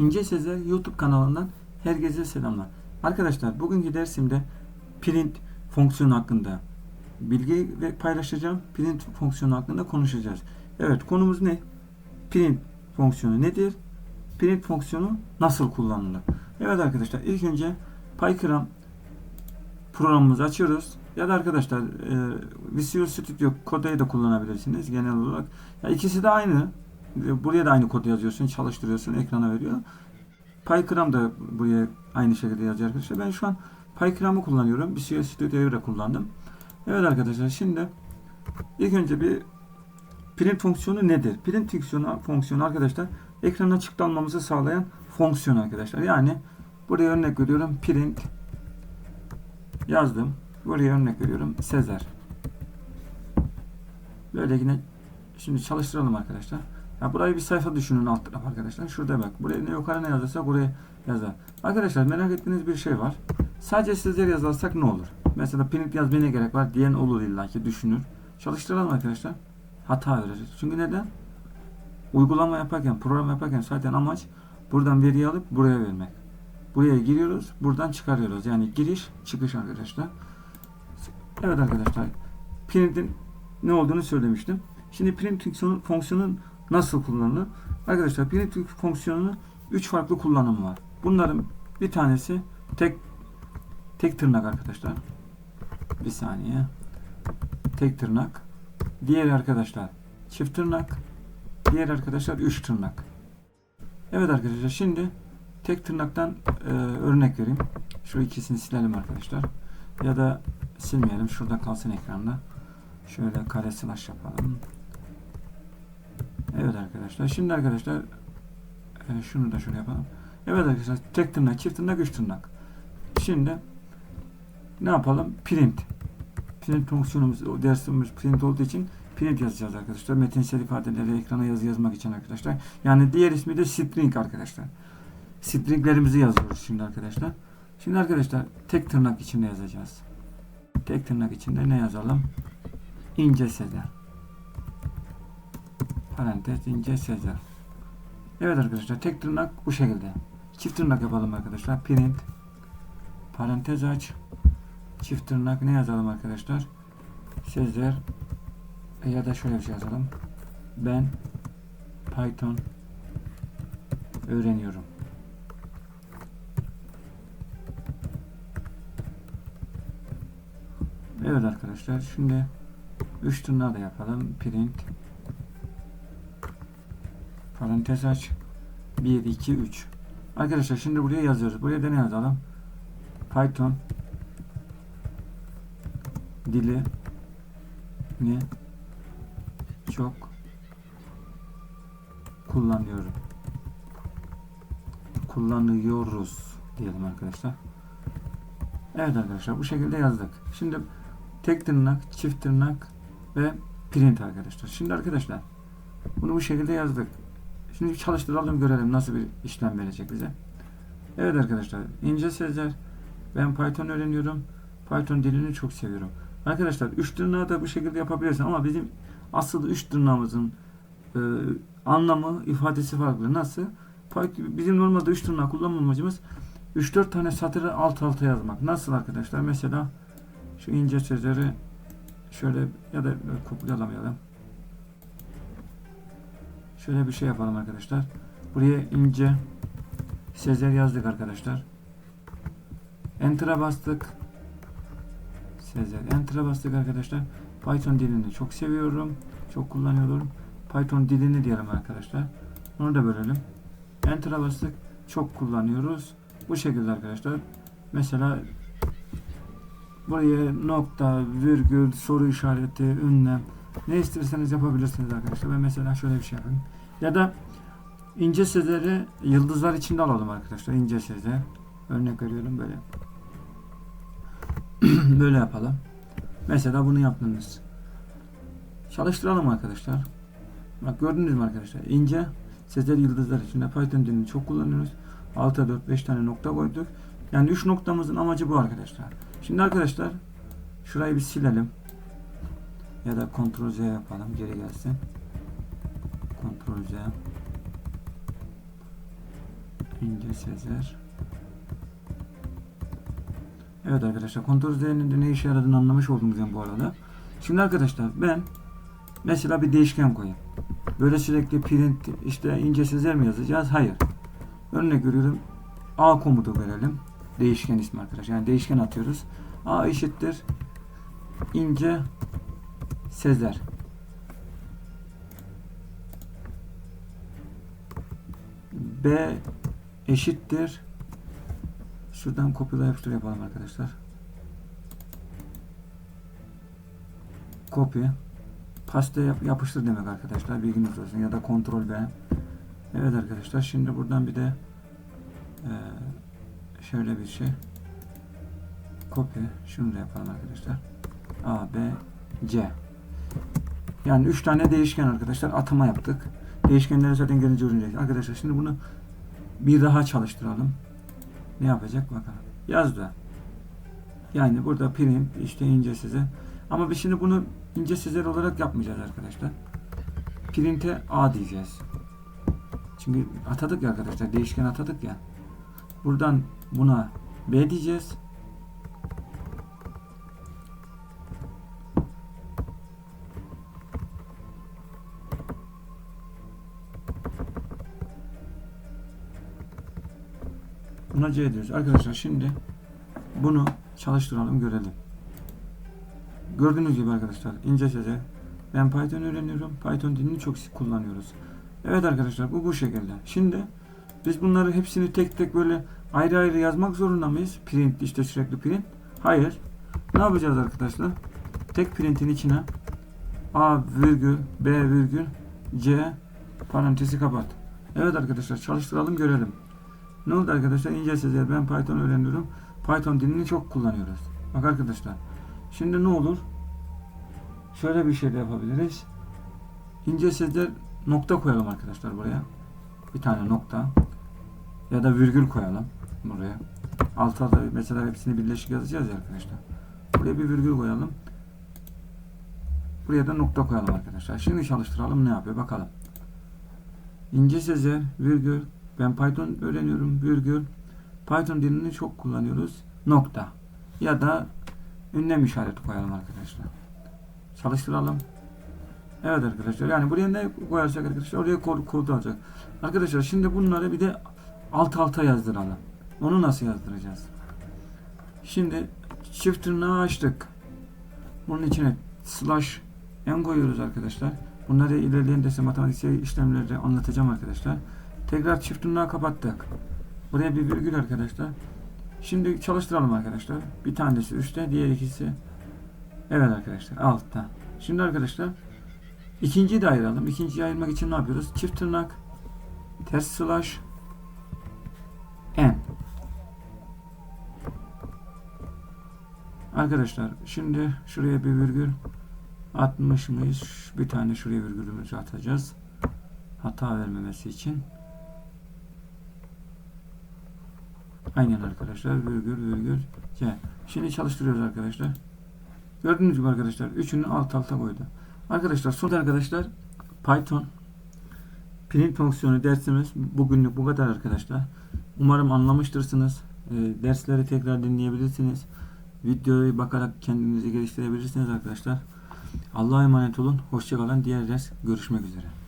İnce Sezer YouTube kanalından herkese selamlar. Arkadaşlar bugünkü dersimde print fonksiyonu hakkında bilgi ve paylaşacağım. Print fonksiyonu hakkında konuşacağız. Evet konumuz ne? Print fonksiyonu nedir? Print fonksiyonu nasıl kullanılır? Evet arkadaşlar ilk önce PyCharm programımızı açıyoruz. Ya da arkadaşlar e, Visual Studio Code'yu da kullanabilirsiniz genel olarak. Ya ikisi de aynı. E, Buraya da aynı kodu yazıyorsun, çalıştırıyorsun, ekrana veriyor. PyCharm da buraya aynı şekilde yazıyor arkadaşlar. Ben şu an PyCharm'ı kullanıyorum. Visual Studio'yu da kullandım. Evet arkadaşlar şimdi ilk önce bir print fonksiyonu nedir? Print fonksiyonu, fonksiyonu arkadaşlar ekrana çıktı almamızı sağlayan fonksiyon arkadaşlar. Yani buraya örnek veriyorum print yazdım. Buraya örnek veriyorum Sezer. Böyle yine şimdi çalıştıralım arkadaşlar. Ya burayı bir sayfa düşünün alt taraf arkadaşlar. Şurada bak. Buraya ne yukarı ne yazarsa buraya yazar. Arkadaşlar merak ettiğiniz bir şey var. Sadece Sezer yazarsak ne olur? Mesela print yazmaya ne gerek var diyen olur illaki düşünür. Çalıştıralım arkadaşlar. Hata verir. Çünkü neden? Uygulama yaparken, program yaparken zaten amaç buradan veriyi alıp buraya vermek. Buraya giriyoruz, buradan çıkarıyoruz. Yani giriş, çıkış arkadaşlar. Evet arkadaşlar. Print'in ne olduğunu söylemiştim. Şimdi print fonksiyonu, fonksiyonu nasıl kullanılır? Arkadaşlar print fonksiyonunun 3 farklı kullanımı var. Bunların bir tanesi tek tek tırnak arkadaşlar. Bir saniye. Tek tırnak. Diğer arkadaşlar çift tırnak. Diğer arkadaşlar üç tırnak. Evet arkadaşlar şimdi tek tırnaktan e, örnek vereyim. Şu ikisini silelim arkadaşlar. Ya da silmeyelim. Şurada kalsın ekranda. Şöyle kare slash yapalım. Evet arkadaşlar. Şimdi arkadaşlar e, şunu da şöyle yapalım. Evet arkadaşlar tek tırnak, çift tırnak, üç tırnak. Şimdi ne yapalım? Print. Print fonksiyonumuz, o dersimiz print olduğu için print yazacağız arkadaşlar. Metinsel ifadeleri ekrana yazı yazmak için arkadaşlar. Yani diğer ismi de string arkadaşlar. Stringlerimizi yazıyoruz şimdi arkadaşlar. Şimdi arkadaşlar tek tırnak içinde yazacağız. Tek tırnak içinde ne yazalım? İnce sezer. Parantez ince sezer. Evet arkadaşlar tek tırnak bu şekilde. Çift tırnak yapalım arkadaşlar. Print parantez aç çift tırnak ne yazalım arkadaşlar? Sezer ya da şöyle bir şey yazalım. Ben Python öğreniyorum. Evet arkadaşlar şimdi 3 tırnağı da yapalım. Print parantez aç 1 2 3 Arkadaşlar şimdi buraya yazıyoruz. Buraya da ne yazalım? Python dili ni çok kullanıyorum. Kullanıyoruz diyelim arkadaşlar. Evet arkadaşlar bu şekilde yazdık. Şimdi tek tırnak, çift tırnak ve print arkadaşlar. Şimdi arkadaşlar bunu bu şekilde yazdık. Şimdi çalıştıralım görelim nasıl bir işlem verecek bize. Evet arkadaşlar ince sözler ben Python öğreniyorum. Python dilini çok seviyorum. Arkadaşlar üç tırnağı da bu şekilde yapabilirsin ama bizim asıl üç tırnağımızın e, anlamı, ifadesi farklı. Nasıl? Bizim normalde üç tırnağı kullanma amacımız 3-4 tane satırı alt alta yazmak. Nasıl arkadaşlar? Mesela şu ince sözleri şöyle ya da kopyalamayalım. Şöyle bir şey yapalım arkadaşlar. Buraya ince Sezer yazdık arkadaşlar. Enter'a bastık. Sezer. Enter'a bastık arkadaşlar. Python dilini çok seviyorum. Çok kullanıyorum. Python dilini diyelim arkadaşlar. Onu da bölelim. Enter'a bastık. Çok kullanıyoruz. Bu şekilde arkadaşlar. Mesela buraya nokta, virgül, soru işareti, ünlem ne isterseniz yapabilirsiniz arkadaşlar. Ben mesela şöyle bir şey yapayım. Ya da ince sezleri yıldızlar içinde alalım arkadaşlar. İnce sezer. Örnek veriyorum böyle. böyle yapalım. Mesela bunu yaptınız. Çalıştıralım arkadaşlar. Bak gördünüz mü arkadaşlar? İnce sezer yıldızlar içinde Python dilini çok kullanıyoruz. 6 4 5 tane nokta koyduk. Yani 3 noktamızın amacı bu arkadaşlar. Şimdi arkadaşlar şurayı bir silelim. Ya da Ctrl Z yapalım. Geri gelsin. Ctrl Z. İnce Sezer. Evet arkadaşlar üzerinde de ne işe yaradığını anlamış oldunuz yani bu arada. Şimdi arkadaşlar ben mesela bir değişken koyayım. Böyle sürekli print işte ince Sezer mi yazacağız? Hayır. Örnek veriyorum. A komutu verelim. Değişken ismi arkadaşlar. Yani değişken atıyoruz. A eşittir ince Sezer. B eşittir şuradan kopyala yapıştır yapalım arkadaşlar. Kopya paste yap, yapıştır demek arkadaşlar. Bilginiz olsun ya da kontrol B. Evet arkadaşlar şimdi buradan bir de eee, şöyle bir şey kopya şunu da yapalım arkadaşlar. A, B, C. Yani 3 tane değişken arkadaşlar atama yaptık. Değişkenleri zaten gelince öğreneceğiz. Arkadaşlar şimdi bunu bir daha çalıştıralım. Ne yapacak bakalım. Yazdı. Yani burada prim işte ince size. Ama biz şimdi bunu ince sizler olarak yapmayacağız arkadaşlar. Print'e A diyeceğiz. Çünkü atadık ya arkadaşlar. Değişken atadık ya. Buradan buna B diyeceğiz. Buna C diyoruz. Arkadaşlar şimdi bunu çalıştıralım görelim. Gördüğünüz gibi arkadaşlar ince seze ben Python öğreniyorum. Python dilini çok sık kullanıyoruz. Evet arkadaşlar bu bu şekilde. Şimdi biz bunları hepsini tek tek böyle ayrı ayrı yazmak zorunda mıyız? Print işte sürekli print. Hayır. Ne yapacağız arkadaşlar? Tek printin içine A virgül B virgül C parantezi kapat. Evet arkadaşlar çalıştıralım görelim. Ne oldu arkadaşlar? İnce sözler. Ben Python öğreniyorum. Python dilini çok kullanıyoruz. Bak arkadaşlar. Şimdi ne olur? Şöyle bir şey de yapabiliriz. İnce sözler nokta koyalım arkadaşlar buraya. Bir tane nokta. Ya da virgül koyalım buraya. Alta da mesela hepsini birleşik yazacağız ya arkadaşlar. Buraya bir virgül koyalım. Buraya da nokta koyalım arkadaşlar. Şimdi çalıştıralım ne yapıyor bakalım. İnce sözler virgül ben Python öğreniyorum virgül. Python dilini çok kullanıyoruz. Nokta. Ya da ünlem işareti koyalım arkadaşlar. Çalıştıralım. Evet arkadaşlar. Yani buraya ne koyarsak arkadaşlar oraya kod, kodu alacak. Arkadaşlar şimdi bunları bir de alt alta yazdıralım. Onu nasıl yazdıracağız? Şimdi çift tırnağı açtık. Bunun içine slash n koyuyoruz arkadaşlar. Bunları ilerleyen dese matematiksel işlemlerde anlatacağım arkadaşlar. Tekrar çift tırnağı kapattık. Buraya bir virgül arkadaşlar. Şimdi çalıştıralım arkadaşlar. Bir tanesi üstte, diğer ikisi evet arkadaşlar altta. Şimdi arkadaşlar ikinciyi de ayıralım. İkinciyi ayırmak için ne yapıyoruz? Çift tırnak ters slash n. Arkadaşlar şimdi şuraya bir virgül atmış mıyız? Bir tane şuraya virgülümüzü atacağız. Hata vermemesi için. Aynen arkadaşlar. Virgül virgül C. Şimdi çalıştırıyoruz arkadaşlar. Gördüğünüz gibi arkadaşlar. Üçünü alt alta koydu. Arkadaşlar son arkadaşlar Python print fonksiyonu dersimiz bugünlük bu kadar arkadaşlar. Umarım anlamıştırsınız. E, dersleri tekrar dinleyebilirsiniz. Videoyu bakarak kendinizi geliştirebilirsiniz arkadaşlar. Allah'a emanet olun. Hoşçakalın. Diğer ders görüşmek üzere.